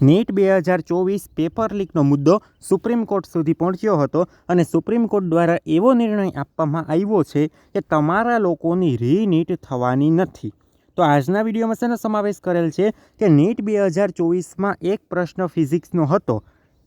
NEET બે હજાર ચોવીસ પેપર લીકનો મુદ્દો સુપ્રીમ કોર્ટ સુધી પહોંચ્યો હતો અને સુપ્રીમ કોર્ટ દ્વારા એવો નિર્ણય આપવામાં આવ્યો છે કે તમારા લોકોની રીનીટ થવાની નથી. તો આજના વિડીયોમાં શેનો સમાવેશ કરેલ છે કે નીટ બે હજાર ચોવીસમાં એક પ્રશ્ન ફિઝિક્સનો હતો.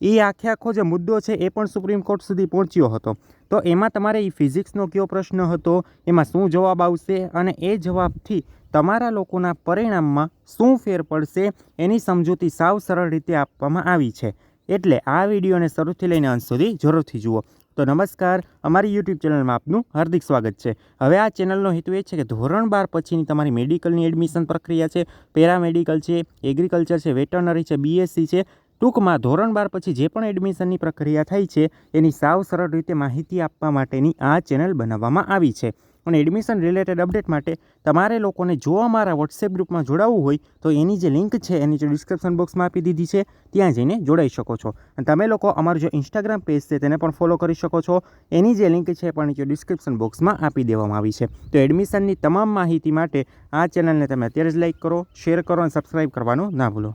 એ આખે આખો જે મુદ્દો છે એ પણ સુપ્રીમ કોર્ટ સુધી પહોંચ્યો હતો. તો એમાં તમારે એ ફિઝિક્સનો કયો પ્રશ્ન હતો, એમાં શું જવાબ આવશે અને એ જવાબથી તમારા લોકોના પરિણામમાં શું ફેર પડશે એની સમજૂતી સાવ સરળ રીતે આપવામાં આવી છે. એટલે આ વિડીયોને શરૂથી લઈને અંત સુધી જરૂરથી જુઓ. તો નમસ્કાર, અમારી યુટ્યુબ ચેનલમાં આપનું હાર્દિક સ્વાગત છે. હવે આ ચેનલનો હેતુ એ છે કે ધોરણ બાર પછીની તમારી મેડિકલની એડમિશન પ્રક્રિયા છે, પેરામેડિકલ છે એગ્રીકલ્ચર છે વેટરનરી છે બીએસસી છે ટૂંકમાં ધોરણ બાર પછી જે પણ એડમિશનની પ્રક્રિયા થઈ છે, એની સાવ સરળ રીતે માહિતી આપવા માટેની આ ચેનલ બનાવવામાં આવી છે. અને એડમિશન રિલેટેડ અપડેટ માટે તમારે લોકોને જો અમારા વોટ્સએપ ગ્રુપમાં જોડાવવું હોય, તો એની જે લિંક છે, એની જે ડિસ્ક્રિપ્શન બોક્સમાં આપી દીધી છે, ત્યાં જઈને જોડાઈ શકો છો. અને તમે લોકો અમારું જે ઇન્સ્ટાગ્રામ પેજ છે, તેને પણ ફોલો કરી શકો છો. એની જે લિંક છે પણ જે ડિસ્ક્રિપ્શન બોક્સમાં આપી દેવામાં આવી છે. તો એડમિશનની તમામ માહિતી માટે આ ચેનલને તમે અત્યારે જ લાઇક કરો, શેર કરો અને સબસ્ક્રાઈબ કરવાનું ના ભૂલો.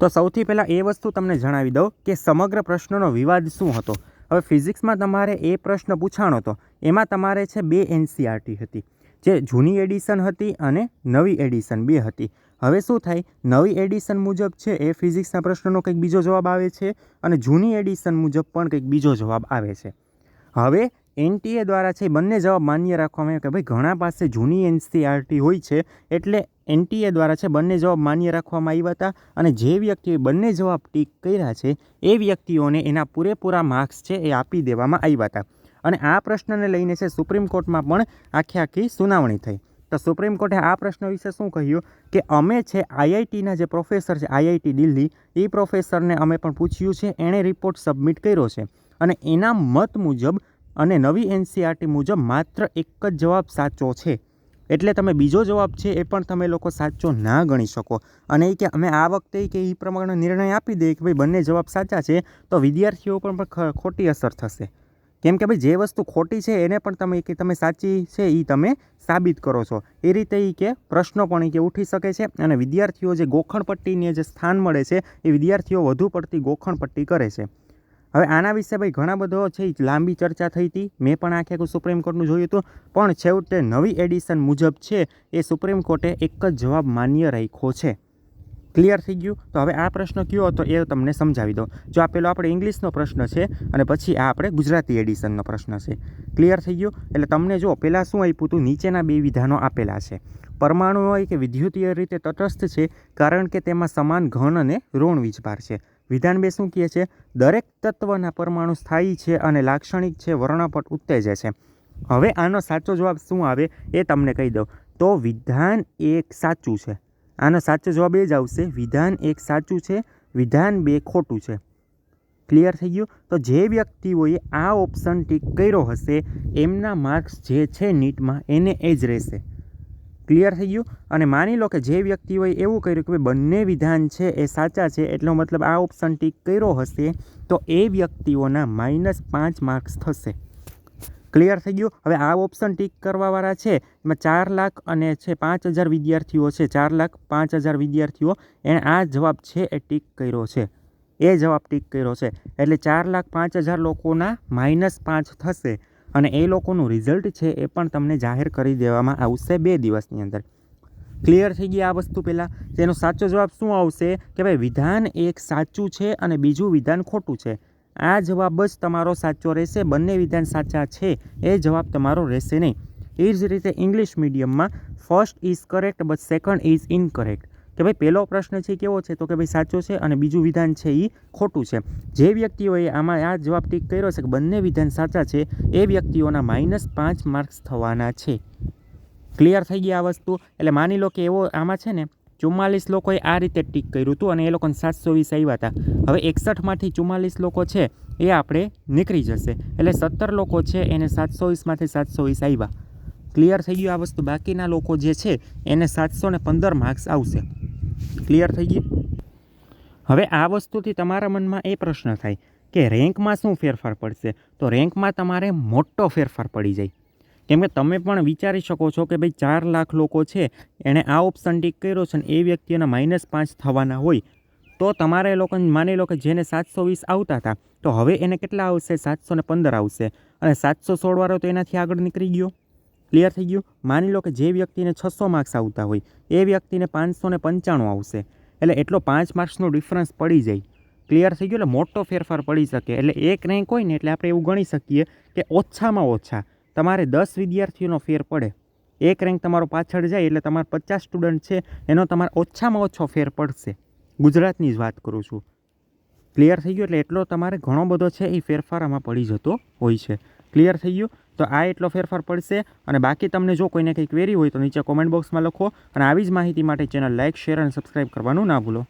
તો સૌથી પહેલાં એ વસ્તુ તમને જણાવી દઉં કે સમગ્ર પ્રશ્નનો વિવાદ શું હતો? હવે ફિઝિક્સમાં તમારે એ પ્રશ્ન પૂછાણો હતો. એમાં તમારે છે બે એનસીઆરટી હતી. જે જૂની એડિશન હતી અને નવી એડિશન બે હતી. હવે શું થાય? નવી એડિશન મુજબ છે એ ફિઝિક્સના પ્રશ્નનો કંઈક બીજો જવાબ આવે છે અને જૂની એડિશન મુજબ પણ કંઈક બીજો જવાબ આવે છે. હવે એનટીએ દ્વારા છે બંને જવાબ માન્ય રાખવામાં આવ્યો કે ભાઈ, ઘણા પાસે જૂની એનસીઆરટી હોય છે, એટલે એનટીએ દ્વારા છે બંને જવાબ માન્ય રાખવામાં આવ્યા હતા અને જે વ્યક્તિએ બંને જવાબ ટીક કર્યા છે, એ વ્યક્તિઓને એના પૂરેપૂરા માર્ક્સ છે એ આપી દેવામાં આવ્યા હતા. અને આ પ્રશ્નને લઈને છે સુપ્રીમ કોર્ટમાં પણ આખી આખી સુનાવણી થઈ. તો સુપ્રીમ કોર્ટે આ પ્રશ્ન વિશે શું કહ્યું? કે અમે છે આઈઆઈટીના જે પ્રોફેસર છે, આઈઆઈટી દિલ્હી, એ પ્રોફેસરને અમે પણ પૂછ્યું છે, એણે રિપોર્ટ સબમિટ કર્યો છે. અને એના મત મુજબ અને નવી એનસીઆરટી મુજબ માત્ર એક જ જવાબ સાચો છે. એટલે તમે બીજો જવાબ છે એ પણ તમે લોકો સાચો ના ગણી શકો. અને એ કે અમે આ વખતે કે એ પ્રમાણે નિર્ણય આપી દઈએ કે ભાઈ બંને જવાબ સાચા છે, તો વિદ્યાર્થીઓ પર પણ ખોટી અસર થશે. કેમ કે ભાઈ જે વસ્તુ ખોટી છે એને પણ તમે કે તમે સાચી છે એ તમે સાબિત કરો છો. એ રીતે એ કે પ્રશ્નો પણ એ કે ઉઠી શકે છે અને વિદ્યાર્થીઓ જે ગોખણપટ્ટીને જે સ્થાન મળે છે, એ વિદ્યાર્થીઓ વધુ પડતી ગોખણપટ્ટી કરે છે. હવે આના વિશે ભાઈ ઘણા બધો છે લાંબી ચર્ચા થઈ હતી મેં પણ આખે આખું સુપ્રીમ કોર્ટનું જોયું હતું પણ છેવટે નવી એડિશન મુજબ છે એ સુપ્રીમ કોર્ટે એક જ જવાબ માન્ય રાખ્યો છે. ક્લિયર થઈ ગયું? તો હવે આ પ્રશ્ન કયો હતો એ તમને સમજાવી દો જો આ પેલો આપણે ઇંગ્લિશનો પ્રશ્ન છે અને પછી આ આપણે ગુજરાતી એડિશનનો પ્રશ્ન છે. ક્લિયર થઈ ગયું? એટલે તમને જો પહેલાં શું આપ્યું હતું નીચેના બે વિધાનો આપેલા છે. પરમાણુ હોય કે વિદ્યુતીય રીતે તટસ્થ છે, કારણ કે તેમાં સમાન ઘન અને ઋણ વીજભાર છે. વિધાન બે શું કહે છે? દરેક તત્વના પરમાણુ સ્થાયી છે અને લાક્ષણિક છે, વર્ણપટ ઉત્તેજે છે. હવે આનો સાચો જવાબ શું આવે એ તમને કહી દઉં. તો વિધાન એક સાચું છે. આનો સાચો જવાબ એ જ આવશે, વિધાન એક સાચું છે, વિધાન બે ખોટું છે. ક્લિયર થઈ ગયું? તો જે વ્યક્તિઓએ આ ઓપ્શન ટીક કર્યો હશે, એમના માર્ક્સ જે છે નીટમાં એને એ જ રહેશે. ક્લિયર થઈ ગયું. અને માની લો કે જે વ્યક્તિઓએ એવું કર્યું કે બંને વિધાન છે એ સાચા છે, એટલો મતલબ આ ઓપ્શન ટીક કર્યો હશે, તો એ વ્યક્તિઓના માઇનસ પાંચ માર્ક્સ થશે. ક્લિયર થઈ ગયું? હવે આ ઓપ્શન ટીક કરવાવાળા છે, એમાં ચાર લાખ અને છે પાંચ હજાર વિદ્યાર્થીઓ છે. ચાર લાખ પાંચ હજાર વિદ્યાર્થીઓ એણે આ જવાબ છે એ ટીક કર્યો છે. એ જવાબ ટીક કર્યો છે. એટલે ચાર લાખ પાંચ હજાર લોકોના માઇનસ પાંચ થશે. અને એ લોકોનું રિઝલ્ટ છે એ પણ તમને જાહેર કરી દેવામાં આવશે બે દિવસની અંદર. ક્લિયર થઈ ગઈ આ વસ્તુ પહેલાં? તેનો સાચો જવાબ શું આવશે? કે ભાઈ, વિધાન એક સાચું છે અને બીજું વિધાન ખોટું છે. આ જવાબ જ તમારો સાચો રહેશે, બંને વિધાન સાચા છે, એ જવાબ તમારો રહેશે નહીં. એ જ રીતે ઇંગ્લિશ મીડિયમમાં first is correct but second is incorrect કે ભાઈ પહેલો પ્રશ્ન છે કેવો છે? તો કે ભાઈ સાચો છે અને બીજું વિધાન છે એ ખોટું છે. જે વ્યક્તિઓએ આમાં આ જવાબ ટીક કર્યો છે કે બંને વિધાન સાચા છે, એ વ્યક્તિઓના માઇનસ પાંચ માર્ક્સ થવાના છે. ક્લિયર થઈ ગઈ આ વસ્તુ? એટલે માની લો કે એવો આમાં છે ને ચુમ્માલીસ લોકોએ આ રીતે ટીક કર્યું હતું અને એ લોકોને સાતસો વીસ આવ્યા હતા હવે એકસઠમાંથી ચુમ્માલીસ લોકો છે એ આપણે નીકળી જશે. એટલે સત્તર લોકો છે એને સાતસો વીસમાંથી સાતસો વીસ આવ્યા ક્લિયર થઈ ગયું આ વસ્તુ? બાકીના લોકો જે છે એને સાતસો ને પંદર માર્ક્સ આવશે. ક્લિયર થઈ ગયું હવે આ વસ્તુથી તમારા મનમાં એ પ્રશ્ન થાય કે રેન્કમાં શું ફેરફાર પડશે? તો રેન્કમાં તમારે મોટો ફેરફાર પડી જાય. કેમ કે તમે પણ વિચારી શકો છો કે ભાઈ ચાર લાખ લોકો છે, એણે આ ઓપ્શન ટીક કર્યો છે ને એ વ્યક્તિઓના માઇનસ પાંચ થવાના હોય, તો તમારે લોકોને માની લો કે જેને સાતસો વીસ આવતા હતા, તો હવે એને કેટલા આવશે? સાતસો ને પંદર આવશે. અને સાતસો સોળવાળો તો એનાથી આગળ નીકળી ગયો. ક્લિયર થઈ ગયું? માની લો કે જે વ્યક્તિને છસો માર્ક્સ આવતા હોય, એ વ્યક્તિને પાંચસો ને પંચાણું આવશે. એટલે એટલો પાંચ માર્ક્સનો ડિફરન્સ પડી જાય. ક્લિયર થઈ ગયું? એટલે મોટો ફેરફાર પડી શકે. એટલે એક રેન્ક હોય ને, એટલે આપણે એવું ગણી શકીએ કે ઓછામાં ઓછા તમારે દસ વિદ્યાર્થીઓનો ફેર પડે. એક રેન્ક તમારો પાછળ જાય, એટલે તમારે પચાસ સ્ટુડન્ટ છે, એનો તમારે ઓછામાં ઓછો ફેર પડશે. ગુજરાતની જ વાત કરું છું. ક્લિયર થઈ ગયું? એટલે એટલો તમારે ઘણો બધો છે, એ ફેરફાર આમાં પડી જતો હોય છે. ક્લિયર થઈ ગયું? તો આ એટલો ફેરફાર પડશે અને બાકી તમને જો કોઈને કંઈ ક્વેરી હોય તો નીચે કોમેન્ટ બોક્સમાં લખો અને આવી જ માહિતી માટે ચેનલ લાઇક શેર અને સબસ્ક્રાઈબ કરવાનું ના ભૂલો.